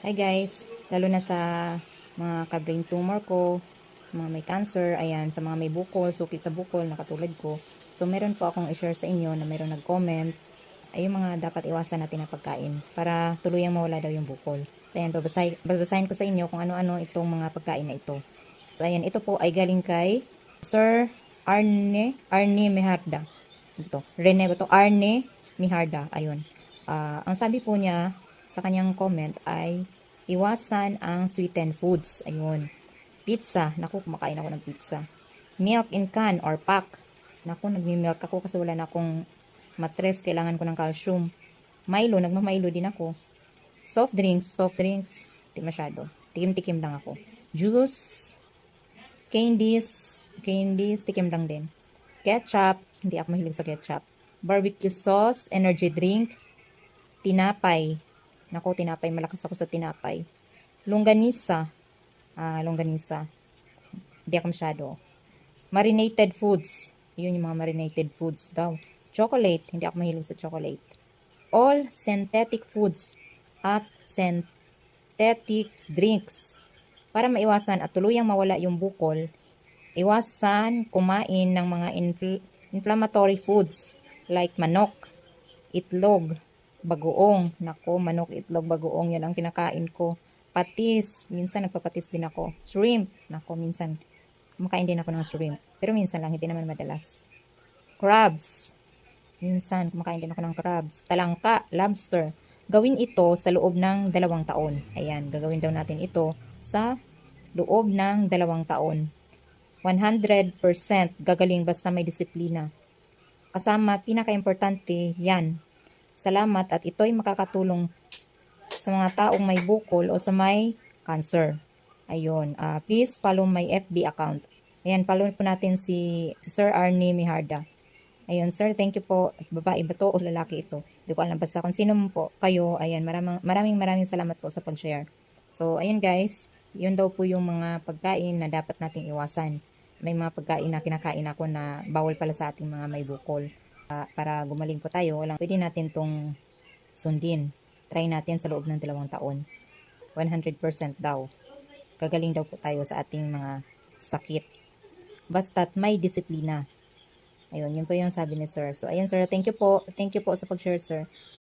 Hi guys, lalo na sa mga ka-brain tumor ko, sa mga may cancer, ayan, sa mga may bukol, sukit sa bukol, nakatulad ko. So, meron po akong i-share sa inyo na meron nag-comment ay yung mga dapat iwasan natin na pagkain para tuluyang mawala daw yung bukol. So, ayan, babasay, babasahin ko sa inyo kung ano-ano itong mga pagkain na ito. So, ayan, ito po ay galing kay Sir Arne, Arne Meharda. Ito, Rene ba to? Arne Miharda, ayun. Ah, ang sabi po niya sa kanyang comment ay iwasan ang sweetened foods. Ayun. Pizza. Naku, kumakain ako ng pizza. Milk in can or pack. Naku, nagmi-milk ako kasi wala na akong matres. Kailangan ko ng calcium. Milo, nagmamilo din ako. Soft drinks, soft drinks. Hindi masyado. Tikim-tikim lang ako. Juice, candies, candies, tikim lang din. Ketchup, hindi ako mahilig sa ketchup. Barbecue sauce, energy drink, tinapay. Nako, tinapay, malakas ako sa tinapay. Longganisa, ah, longganisa. Hindi ako masyado. Marinated foods, yun yung mga marinated foods daw. Chocolate, hindi ako mahilig sa chocolate. All synthetic foods at synthetic drinks. Para maiwasan at tuluyang mawala yung bukol, iwasan kumain ng mga infl- inflammatory foods like manok, itlog, bagoong. Nako, manok, itlog, bagoong, yan ang kinakain ko. Patis, minsan nagpapatis din ako. Shrimp, nako, minsan kumakain din ako ng shrimp. Pero minsan lang, hindi naman madalas. Crabs, minsan kumakain din ako ng crabs. Talangka, lobster. Gawin ito sa loob ng dalawang taon. Ayan, gagawin daw natin ito sa loob ng dalawang taon. 100% gagaling basta may disiplina. Kasama, pinaka-importante, yan. Salamat at ito'y makakatulong sa mga taong may bukol o sa may cancer. Ayun, ah, please follow my FB account. Ayan, follow po natin si, si Sir Arnie Miharda. Ayun, sir, thank you po. Babae ba to o lalaki ito? Hindi ko alam. Basta kung sino po kayo, ayan, maraming, maraming maraming salamat po sa pag-share. So, ayun guys, yun daw po yung mga pagkain na dapat nating iwasan. May mga pagkain na kinakain ako na bawal pala sa ating mga may bukol. Para gumaling po tayo, walang, pwede natin tong sundin. Try natin sa loob ng dalawang taon. 100% daw. Gagaling daw po tayo sa ating mga sakit. Basta't may disiplina. Ayun, yun po yung sabi ni sir. So, ayan sir, thank you po. Thank you po sa pag-share sir.